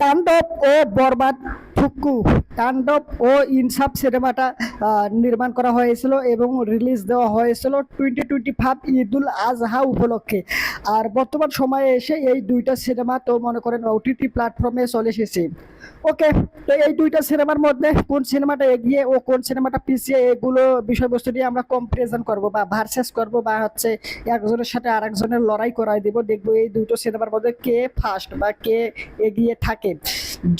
তাণ্ডব ও বরবাদ ফুক্কু তাণ্ডব ও ইনসাফ সিনেমাটা নির্মাণ করা হয়েছিল এবং রিলিজ দেওয়া হয়েছিল twenty twenty five Eidul Azha উপলক্ষে। আর বর্তমান সময়ে এসে এই দুইটা সিনেমা তো মনে করেন ওটিটি প্ল্যাটফর্মে চলে এসেছে। ওকে তো এই দুইটা সিনেমার মধ্যে কোন সিনেমাটা এগিয়ে ও কোন সিনেমাটা পিছিয়ে, এগুলো বিষয়বস্তু নিয়ে আমরা কম্পারিজন করব বা ভার্সেস করব বা হচ্ছে একজনের সাথে আরেকজনের লড়াই করাই দিব। দেখব এই দুটো সিনেমার মধ্যে কে ফার্স্ট বা কে এগিয়ে থাকে।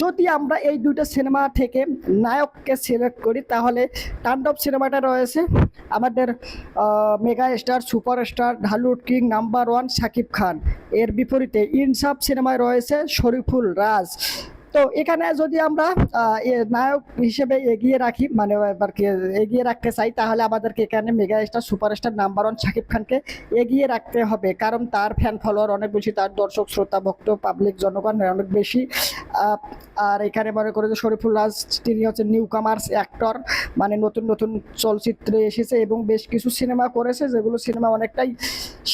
যদি আমরা এই দুইটা সিনেমা থেকে নায়ককে সিলেক্ট করি, তাহলে তাণ্ডব সিনেমাটা রয়েছে। আমাদের mega star super star Dhallywood king, number one Shakib Khan. এর বিপরীতে ইনসাফ সিনেমায় রয়েছে শরীফুল রাজ। তো এখানে যদি আমরা নায়ক হিসেবে এগিয়ে রাখি মানে এবার কি এগিয়ে রাখতে চাই, তাহলে আমাদেরকে এখানে mega star superstar number one Shakib খানকে এগিয়ে রাখতে হবে। কারণ তার ফ্যান ফলোয়ার অনেক বেশি, তার দর্শক শ্রোতা, ভক্ত পাবলিক জনগণ অনেক বেশি। আর এখানে মনে করে যে শরীফুল রাজ, তিনি হচ্ছে নিউ কামার্স অ্যাক্টর মানে নতুন নতুন চলচ্চিত্রে এসেছে এবং বেশ কিছু সিনেমা করেছে, যেগুলো সিনেমা অনেকটাই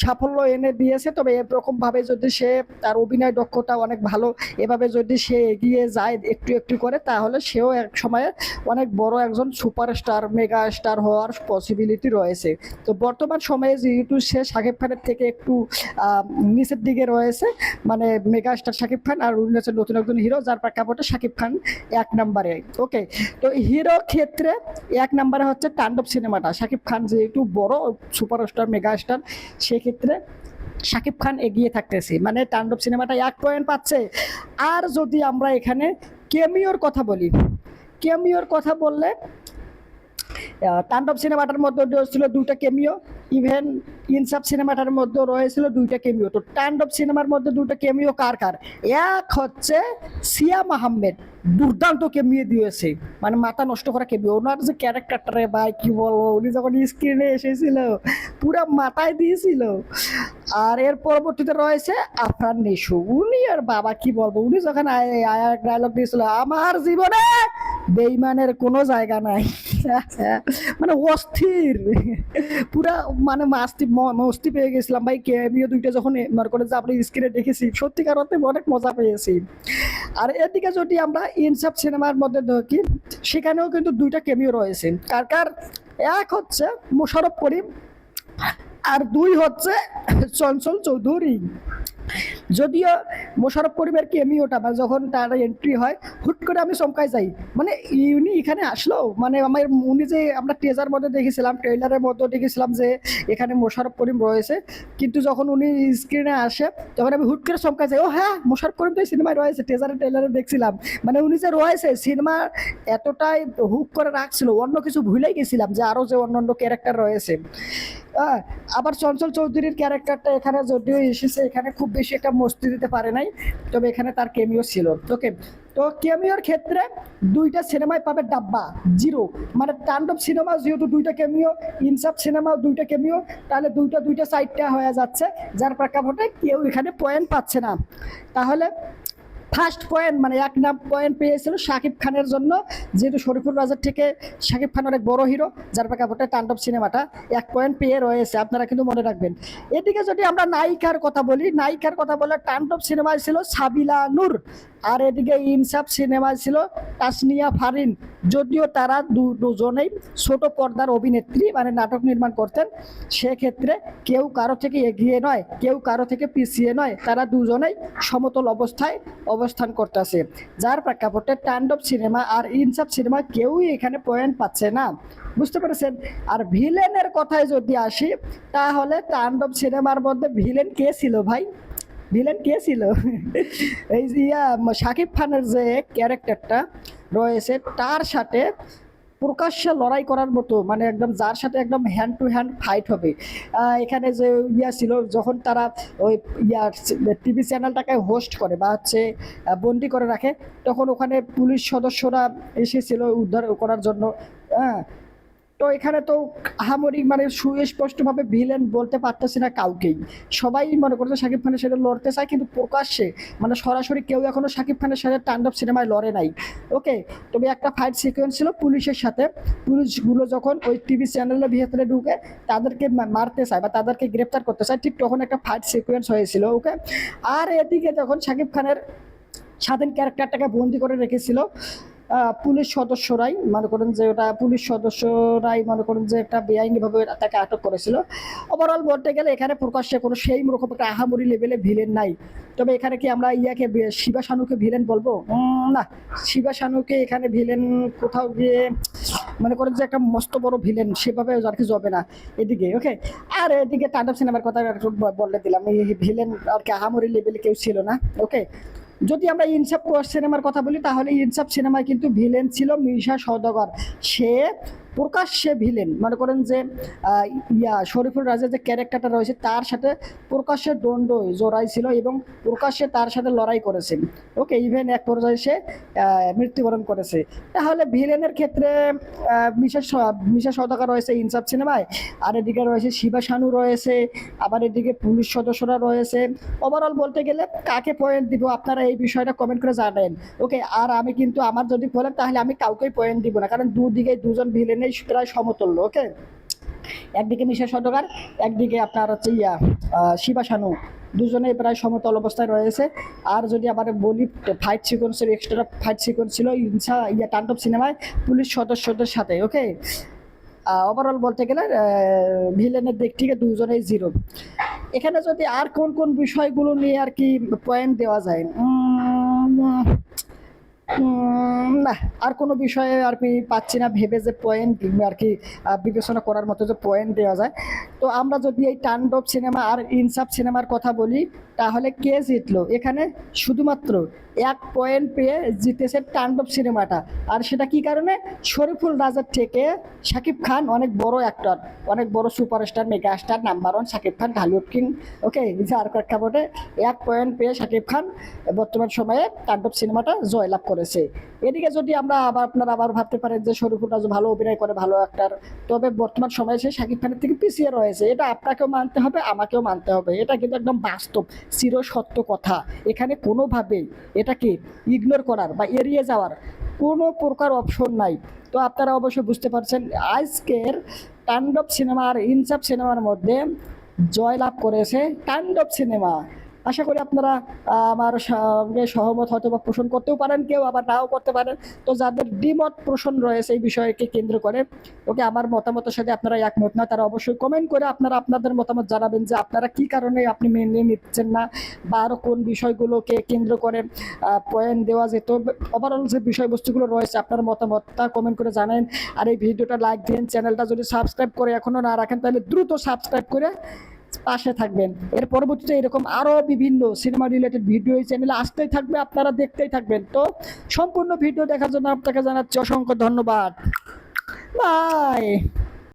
সাফল্য এনে দিয়েছে। তবে এরকমভাবে যদি সে তার অভিনয় দক্ষতা অনেক ভালো, এভাবে যদি সে এগিয়ে যায় একটু একটু করে, তাহলে সেও এক সময়ে অনেক বড় একজন সুপারস্টার মেগা স্টার হওয়ার পসিবিলিটি রয়েছে। তো বর্তমান সময়ে যেহেতু সে শাকিব খানের থেকে একটু নিচের দিকে রয়েছে মানে মেগা স্টার শাকিব খান আর উনি নতুন একজন হিরো যার প্রেক্ষাপটে শাকিব খান এক নম্বরে। ওকে, তো হিরো ক্ষেত্রে এক নম্বরে হচ্ছে তাণ্ডব সিনেমাটা। শাকিব খান যেহেতু বড় সুপারস্টার মেগা স্টার সেক্ষেত্রে শাকিব খান এগিয়ে থাকতেছে। মানে তাণ্ডব সিনেমাটা এক পয়েন্ট পাচ্ছে। আর যদি আমরা এখানে কেমিওর কথা বলি, কেমিওর কথা বললে তাণ্ডব সিনেমাটার মধ্যে ছিল দুইটা কেমিও। ইভেন ইনসাফ সিনেমাটার মধ্যে রয়েছিল দুইটা কেমিও তো তাণ্ডব সিনেমার মধ্যে দুটো কেমিও কার কার? এক হচ্ছে সিয়াম আহমেদ দুর্দান্ত কেমিয়ে দিয়েছে। মানে মাথা নষ্ট করা কেমিও ওনার যে ক্যারেক্টারটা রে ভাই, কি বলব? উনি যখন স্ক্রিনে এসেছিল, পুরো মাথায় দিয়েছিল। আর এর পরবর্তীতে রয়েছে আফরান নিশু। উনি আর বাবা, কি বলব? উনি যখন ডায়লগ দিয়েছিল, আমার জীবনে বেইমানের কোনো জায়গা নাই। মানে অস্থির। পুরা মানে মাস্তি মস্তি পেয়ে গেছিলাম। ভাই কেমিও দুইটা যখন করে যে আপনি স্ক্রিনে দেখেছি। সত্যিকার অর্থে অনেক মজা পেয়েছি। আর এদিকে যদি আমরা ইনসাফ সিনেমার মধ্যে দেখি সেখানেও কিন্তু দুইটা কেমিও রয়েছে। কার কার? এক হচ্ছে মোশারফ করিম আর দুই হচ্ছে চঞ্চল চৌধুরী। যদিও মোশারফ করিমের কেমিওটা মানে যখন তার এন্ট্রি হয়, হুট করে আমি চমকাই যাই। মানে উনি এখানে আসলো? মানে আমার, উনি যে আমরা টেজার মধ্যে দেখেছিলাম ট্রেলারের মধ্যে দেখেছিলাম যে এখানে মোশারফ করিম রয়েছে। কিন্তু যখন উনি স্ক্রিনে আসে, তখন আমি হুট করে চমকাই যাই, ও হ্যাঁ মোশারফ করিম তো সিনেমায় রয়েছে টেজারে ট্রেলারে দেখছিলাম। মানে উনি যে রয়েছে সিনেমা এতটাই হুক করে রাখছিল, অন্য কিছু ভুলেই গেছিলাম যে আরও যে অন্য অন্য ক্যারেক্টার রয়েছে আবার চঞ্চল চৌধুরীর ক্যারেক্টারটা এখানে যদিও এসেছে, এখানে খুব বেশি একটা মস্তি দিতে পারে নাই, তবে এখানে তার কেমিও ছিল। ওকে তো কেমিওর ক্ষেত্রে দুইটা সিনেমায় পাবে ডাব্বা, জিরো। মানে তাণ্ডব সিনেমা যেহেতু দুইটা কেমিও ইনসাফ সিনেমাও দুইটা কেমিও তাহলে দুইটা দুইটা সাইডটা হয়ে যাচ্ছে, যার প্রেক্ষাপটে কেউ এখানে পয়েন্ট পাচ্ছে না। তাহলে ফার্স্ট পয়েন্ট মানে এক নাম পয়েন্ট পেয়েছিল শাকিব খানের জন্য, যেহেতু শরীফুল রাজার থেকে শাকিব খান অনেক বড় হিরো যার প্রেক্ষাপটে তাণ্ডব সিনেমাটা এক পয়েন্ট পেয়ে রয়েছে। আপনারা কিন্তু মনে রাখবেন। এদিকে যদি আমরা নায়িকার কথা বলি, নায়িকার কথা বলে তাণ্ডব সিনেমায় ছিল সাবিলা নূর, আর এদিকে ইনসাফ সিনেমায় ছিল তাসনিয়া ফারিন। যদিও তারা দু- দুজনেই ছোট পর্দার অভিনেত্রী মানে নাটক নির্মাণ করতেন, সেক্ষেত্রে কেউ কারও থেকে এগিয়ে নয়, কেউ কারও থেকে পিছিয়ে নয়, তারা দুজনেই সমতল অবস্থায় অবস্থান করতেছে, যার প্রেক্ষাপটে তাণ্ডব সিনেমা আর ইনসাফ সিনেমা কেউই এখানে পয়েন্ট পাচ্ছে না। বুঝতে পেরেছেন? আর ভিলেনের কথায় যদি আসি, তাহলে তাণ্ডব সিনেমার মধ্যে ভিলেন কে ছিল ভাই? ভিলেন কে ছিল? এই ইয়া শাকিব খানের যে ক্যারেক্টারটা রয়েছে, তার সাথে প্রকাশ্যে লড়াই করার মতো মানে একদম যার সাথে একদম হ্যান্ড টু হ্যান্ড ফাইট হবে। এখানে যে ইয়া ছিল, যখন তারা ওই ইয়া টিভি চ্যানেলটাকে হোস্ট করে বা হচ্ছে বন্দি করে রাখে, তখন ওখানে পুলিশ সদস্যরা এসেছিল উদ্ধার করার জন্য। হ্যাঁ তো এখানে তো আহামরি মানে সুস্পষ্টভাবে ভিলেন বলতে পারতেছি না কাউকেই। সবাই মনে করছে শাকিব খানের সাথে লড়তে চায়, কিন্তু প্রকাশ্যে মানে সরাসরি কেউ এখনও শাকিব খানের সাথে তাণ্ডব সিনেমায় লড়ে নাই। ওকে তবে একটা ফাইট সিকোয়েন্স ছিল পুলিশের সাথে। পুলিশগুলো যখন ওই টিভি চ্যানেলের ভিতরে ঢুকে, তাদেরকে মারতে চায় বা তাদেরকে গ্রেপ্তার করতে চায়, ঠিক তখন একটা ফাইট সিকোয়েন্স হয়েছিল ওকে আর এদিকে যখন শাকিব খানের স্বাধীন ক্যারেক্টারটাকে বন্দি করে রেখেছিল পুলিশ সদস্যরাই মনে করেন যে ওটা পুলিশ সদস্যরাই মনে করেন যে একটা বেআইনিভাবে তাকে আটক করেছিল। ওভারঅল বলতে গেলে এখানে প্রকাশ্যে কোনো সেই রকম একটা আহামরি লেভেলে ভিলেন নাই। তবে এখানে কি আমরা ইয়াকে শিবা শানুকে ভিলেন বলব? না। শিবা শানুকে এখানে ভিলেন কোথাও গিয়ে মনে করেন যে একটা মস্ত বড় ভিলেন সেভাবে আর কি যাবে না। এদিকে ওকে আর এদিকে তাণ্ডব সিনেমার কথা বলে দিলাম, এই ভিলেন আর কি আহামরি লেভেলে কেউ ছিল না ওকে যদি আমরা ইনসাফ সিনেমার কথা বলি, তাহলে ইনসাফ সিনেমায় কিন্তু ভিলেন ছিল মিশা সৌদাগর সে প্রকাশ্যে ভিলেন। মনে করেন যে ইয়া শরীফুল রাজের যে ক্যারেক্টারটা রয়েছে তার সাথে প্রকাশ্যে দণ্ড জোড়াই ছিল এবং প্রকাশ্যে তার সাথে লড়াই করেছে ওকে ইভেন এক পর্যায়ে সে মৃত্যুবরণ করেছে। তাহলে ভিলেনের ক্ষেত্রে আহ, মিশা স- মিশা সওদাগর রয়েছে ইনসাফ সিনেমায় আর এদিকে রয়েছে শিবা শানু রয়েছে আবার এদিকে পুলিশ সদস্যরা রয়েছে। ওভারঅল বলতে গেলে কাকে পয়েন্ট দিব আপনারা এই বিষয়টা কমেন্ট করে জানেন ওকে আর আমি কিন্তু আমার যদি বলেন তাহলে আমি কাউকেই পয়েন্ট দিব না কারণ দুদিকে দুজন ভিলেনেই প্রায় সমতুল্য ওকে একদিকে মিশা সদকার একদিকে আপনার হচ্ছে ইয়া আহ, শিবা শানু দুজনেই প্রায় সমতল অবস্থায় রয়েছে। আর যদি আবার বলি ফাইট সিকোয়েন্সের এক্সট্রা ফাইট সিকোয়েন্স ছিল ইনসা ইয়া টান্টপ সিনেমায় পুলিশ সদস্যদের সাথে ওকে ওভারঅল বলতে গেলে ভিলেনের দিক থেকে দুজনেই জিরো এখানে যদি আর কোন কোন বিষয়গুলো নিয়ে আর কি পয়েন্ট দেওয়া যায় না, আর কোনো বিষয়ে আর কি পাচ্ছি না, ভেবে যে পয়েন্ট আর কি বিবেচনা করার মতো যে পয়েন্ট দেওয়া যায়। তো আমরা যদি এই টান্ডব সিনেমা আর ইনসাফ সিনেমার কথা বলি, তাহলে কে জিতলো? এখানে শুধুমাত্র এক পয়েন্ট পেয়ে জিতেছে তাণ্ডব সিনেমাটা। আর সেটা কি কারণে? শরীফুল রাজার থেকে শাকিব খান অনেক বড় অ্যাক্টর অনেক বড় superstar mega star number one Shakib Khan, Dhallywood king okay যার প্রেক্ষাপটে এক পয়েন্ট পেয়ে শাকিব খান বর্তমান সময়ে তাণ্ডব সিনেমাটা জয়লাভ করেছে। এদিকে যদি আমরা আবার আপনারা আবার ভাবতে পারেন যে শরীফুল রাজু ভালো অভিনয় করে, ভালো অ্যাক্টর তবে বর্তমান সময়ে সে শাকিব খানের থেকে পিছিয়ে রয়েছে। এটা আপনাকেও মানতে হবে, আমাকেও মানতে হবে। এটা কিন্তু একদম বাস্তব, চির সত্য কথা। এখানে কোনোভাবেই এটাকে ইগনোর করার বা এড়িয়ে যাওয়ার কোনো প্রকার অপশন নাই। তো আপনারা অবশ্যই বুঝতে পারছেন, আজকের তাণ্ডব সিনেমা আর ইনসাফ সিনেমার মধ্যে জয়লাভ করেছে তাণ্ডব সিনেমা। আশা করি আপনারা আমার সঙ্গে সহমত হয়তো বা পোষণ করতেও পারেন, কেউ আবার নাও করতে পারেন। তো যাদের দ্বিমত পোষণ রয়েছে এই বিষয়কে কেন্দ্র করে, ওকে আমার মতামতের সাথে আপনারা একমত না তারা অবশ্যই কমেন্ট করে আপনারা আপনাদের মতামত জানাবেন যে আপনারা কি কারণে আপনি মেনে নিচ্ছেন না বা আরও কোন বিষয়গুলোকে কেন্দ্র করে পয়েন্ট দেওয়া যেত। ওভারঅল যে বিষয়বস্তুগুলো রয়েছে, আপনার মতামতটা কমেন্ট করে জানেন। আর এই ভিডিওটা লাইক দিন, চ্যানেলটা যদি সাবস্ক্রাইব করে এখনও না রাখেন, তাহলে দ্রুত সাবস্ক্রাইব করে পাশে থাকবেন। এর পরবর্তীতে এরকম আরও বিভিন্ন সিনেমা রিলেটেড ভিডিও এই চ্যানেলে আসতেই থাকবে, আপনারা দেখতেই থাকবেন। তো সম্পূর্ণ ভিডিও দেখার জন্য আপনাকে জানাচ্ছি অসংখ্য ধন্যবাদ। বাই